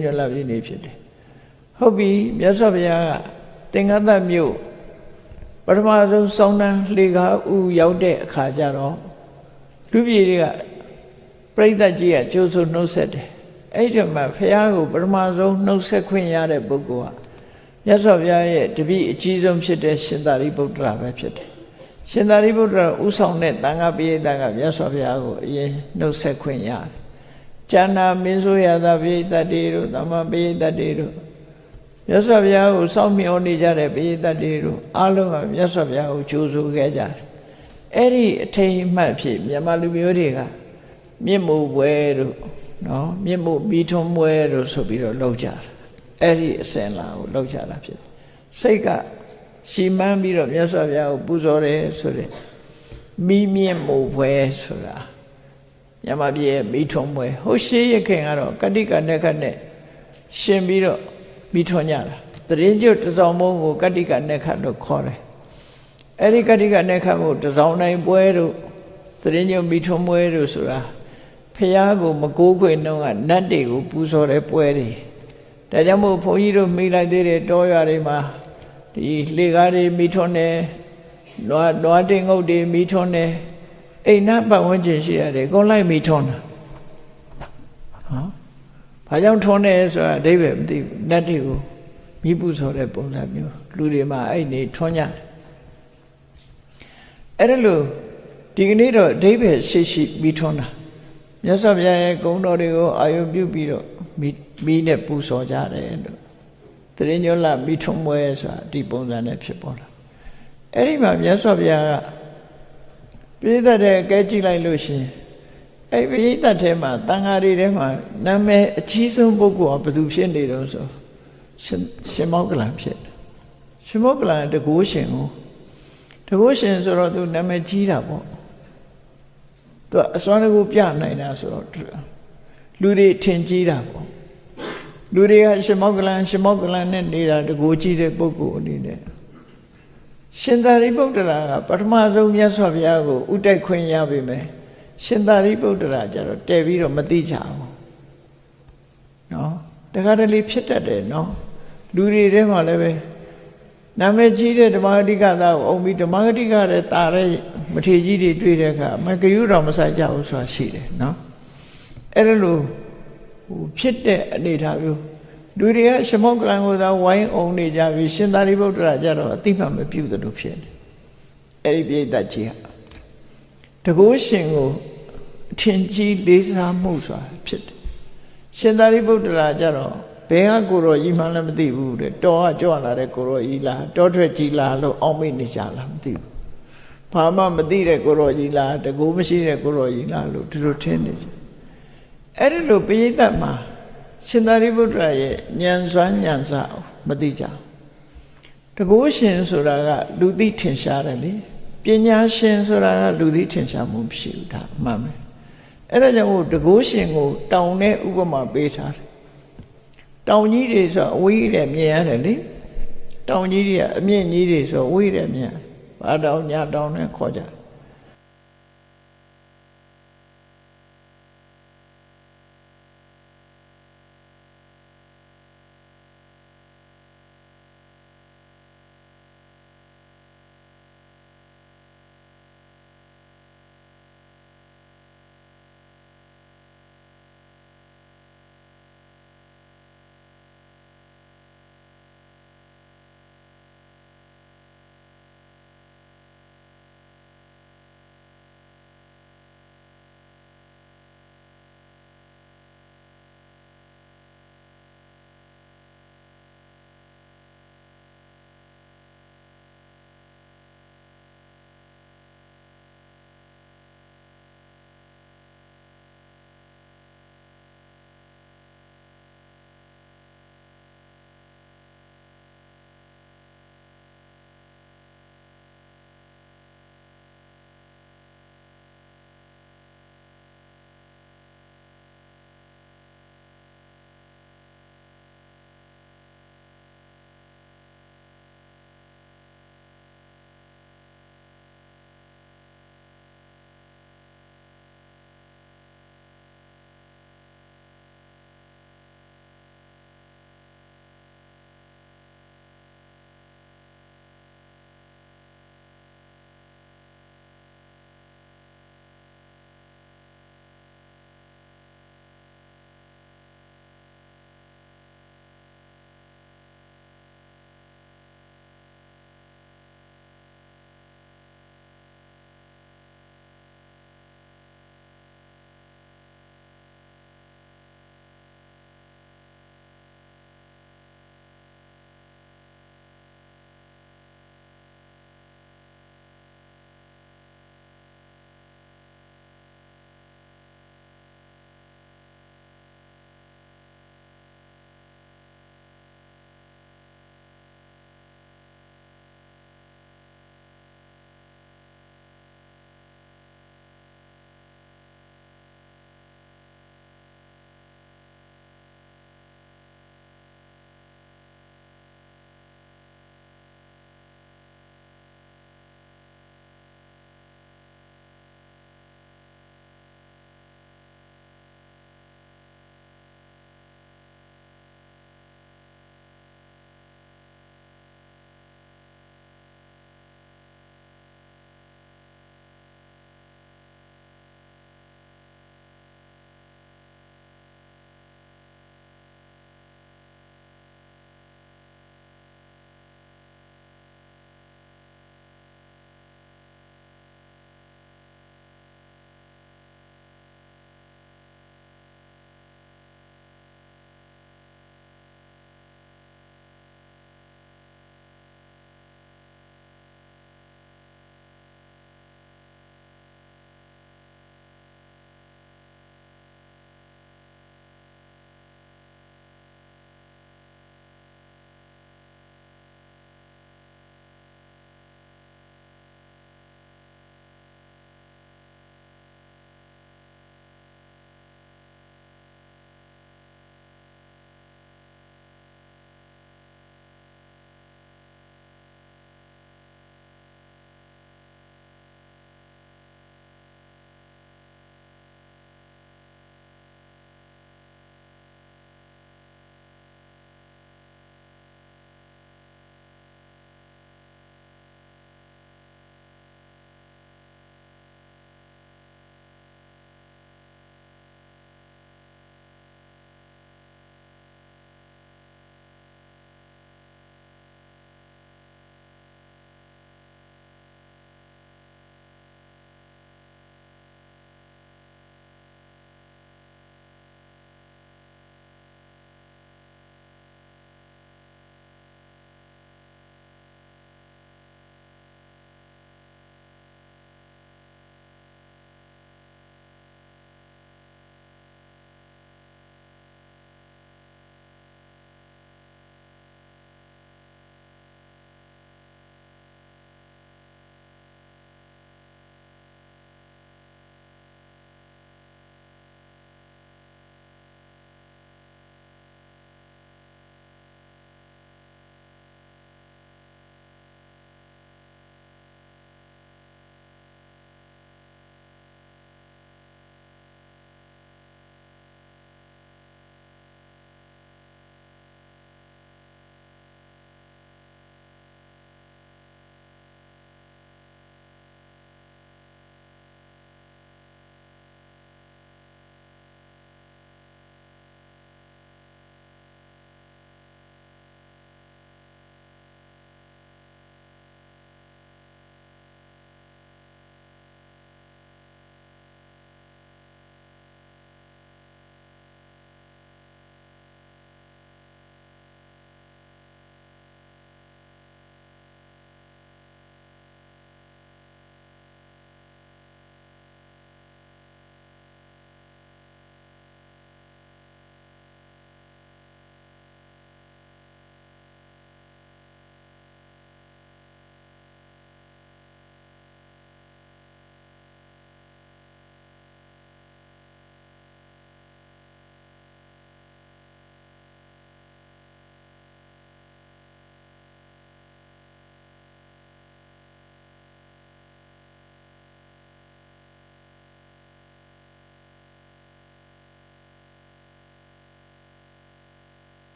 ညလပြည့်နေဖြစ်တယ်ဟုတ်ပြီမြတ်စွာဘုရားကသင်္ကသမြို့ပထမဆုံးစောင်းတန်းလှေကားဥရောက်တဲ့အခါကျတော့လူပြည်တွေကပြိဿကြီးကကြိုးဆိုနှုတ်ဆက်တယ်အဲ့ဒီမှာဘုရားကိုပထမဆုံးနှုတ်ဆက်ခွင့်ရတဲ့ပုဂ္ဂိုလ်ကမြတ်စွာဘုရားရဲ့တပည့်အကြီးဆုံးဖြစ်တဲ့ရှင်သာရိပုတ္တရာပဲဖြစ်တယ်ရှင်သာရိပုတ္တရာဥဆောင်တဲ့တန်ခါပိဋကကမြတ်စွာဘုရားကိုအရင်နှုတ်ဆက်ခွင့်ရတယ် ကျန်နာမင်းဆိုရသာပိဋကတေတို့သမ္မာပိဋကတေတို့မြတ်စွာဘုရားကိုစောင့်မျှော်နေကြတဲ့ပိဋကတေတို့အားလုံးကမြတ်စွာဘုရားကိုကြိုးဆိုခဲ့ကြတယ်အဲ့ဒီအထိန်မှတ်ဖြစ်မြန်မာလူမျိုးတွေကမြင့်မို့ပွဲတို့နော်မြင့်မို့ပြီးထွန်းပွဲတို့ဆိုပြီးတော့လောက်ကြတယ်အဲ့ဒီအစဉ်လာကိုလောက်ကြတာဖြစ်တယ်စိတ်ကရှီမန်းပြီးတော့မြတ်စွာဘုရားကိုပူဇော်တယ်ဆိုတဲ့မိမြင့်မို့ပွဲဆိုတာ ညမပြည့်ရဲ့မိထွန်းပွဲဟိုရှိရခင်ကတော့ကတိကနဲ့ခနဲ့ရှင်ပြီးတော့မိထွန်းကြတာတရင်ကျွတ်တစောင်းမုံကိုကတိကနဲ့ခလို့ခေါ်တယ်အဲ့ဒီကတိကနဲ့ခမို့တစောင်းတိုင်းပွဲတို့တရင်ကျွတ်မိထွန်းပွဲတို့ဆိုတာဖះကိုမကိုးခွေနှုံးကနတ်တွေကိုပူဇော်တဲ့ပွဲတွေဒါကြောင့်မို့ဘုန်းကြီးတို့မိလိုက်သေးတဲ့တောရွာတွေမှာဒီလှေကားတွေမိထွန်းတယ်နွားနွားတင်ငုတ်တွေမိထွန်းတယ် အိမ်နတ်ပတ်ဝန်းကျင်ရှိရတယ်အကုန်လိုက်မိထွန်းတာဟောဘာကြောင့်ထွန်းတယ်ဆိုတာအဓိပ္ပာယ်မသိဘူးနတ်တွေကိုမိပူဇော်တဲ့ပုံစံမျိုးလူတွေမှာအဲ့နေထွန်းကြတယ်အဲ့ဒါလို့ဒီကနေ့တော့အဓိပ္ပာယ်ရှိရှိမိထွန်းတာမြတ်စွာဘုရားရဲ့ဂုဏ်တော်တွေကိုအာယုပြုပြီးတော့မိမိနဲ့ပူဇော်ကြတယ်လို့တရင်ညောလာမိထုံမွဲဆိုတာဒီပုံစံနဲ့ဖြစ်ပေါ်လာအဲ့ဒီမှာမြတ်စွာဘုရားက ပြိဿတဲ့အကဲကြည့်လိုက်လို့ရှင်အဲ့ပြိဿထဲမှာတန်ဃာတွေထဲမှာနာမည်အကြီးဆုံးပုဂ္ဂိုလ်ကဘယ်သူဖြစ်နေတော့ဆိုရှင်ရှင်မောကလန်ဖြစ်တယ်ရှင်မောကလန်တကူရှင်ကိုတကူရှင်ဆိုတော့သူနာမည်ကြီးတာပေါ့သူအစွမ်းတကူပြနိုင်တာဆိုတော့လူတွေထင်ကြီးတာပေါ့လူတွေကရှင်မောကလန်ရှင်မောကလန်နဲ့နေတာတကူကြီးတဲ့ပုဂ္ဂိုလ်အနေနဲ့ ရှင်သာရိပုတ္တရာကပထမဆုံးမြတ်စွာဘုရားကိုဥတိုက်ခွင့်ရပြီမယ်ရှင်သာရိပုတ္တရာကျတော့တည်ပြီးတော့မသိကြဘူးနော်တခါတလေဖြစ်တတ်တယ်နော်လူတွေထဲမှာလည်းပဲနာမည်ကြီးတဲ့ဓမ္မဂတိကသားကိုအုံပြီးဓမ္မဂတိကတဲ့တာတဲ့မထေကြီးတွေတွေ့တဲ့အခါမကယူတော်မဆိုင်ကြဘူးဆိုတာရှိတယ်နော်အဲ့ဒါလို့ဟိုဖြစ်တဲ့အနေထားမျိုး လူတွေကရှမောကလန်ကိုသာဝိုင်းအောင်နေကြပြီရှင်သာရိပုတ္တရာကြတော့အတိမမပြုတ်တယ်လို့ဖြစ်တယ်အဲ့ဒီပြိတ္တကြီးကတကုရှင်ကိုအထင်ကြီးလေးစားမှုဆိုတာဖြစ်တယ်ရှင်သာရိပုတ္တရာကြတော့ဘယ်ကကိုရောကြီးမှလည်းမသိဘူးတဲ့တောကကြွလာတဲ့ကိုရောကြီးလားတောထွက်ကြီးလားလို့အောက်မိတ်နေကြလားမသိဘူးဘာမှမသိတဲ့ကိုရောကြီးလားတကူမရှိတဲ့ကိုရောကြီးလားလို့သူတို့ထင်နေကြအဲ့ဒီလိုပိဋကတ်မှာ ရှင်သာရိပုတ္တရာရဲ့ဉာဏ်စွမ်းဉာဏ်စမသိကြတကူရှင်ဆိုတာကလူသိထင်ရှားတယ်လေပညာရှင်ဆိုတာကလူသိထင်ရှားမှုမရှိဘူးဒါမှန်မယ်အဲ့ဒါကြောင့်တကူရှင်ကို တောင်နဲ့ဥပမာပေးထားတယ်တောင်ကြီးတွေဆိုအဝေးတဲ့မြင်ရတယ်လေတောင်ကြီးတွေကအမြင့်ကြီးတွေဆိုအဝေးတဲ့မြင်ဘာတောင်ညာတောင်နဲ့ခေါ်ကြတယ်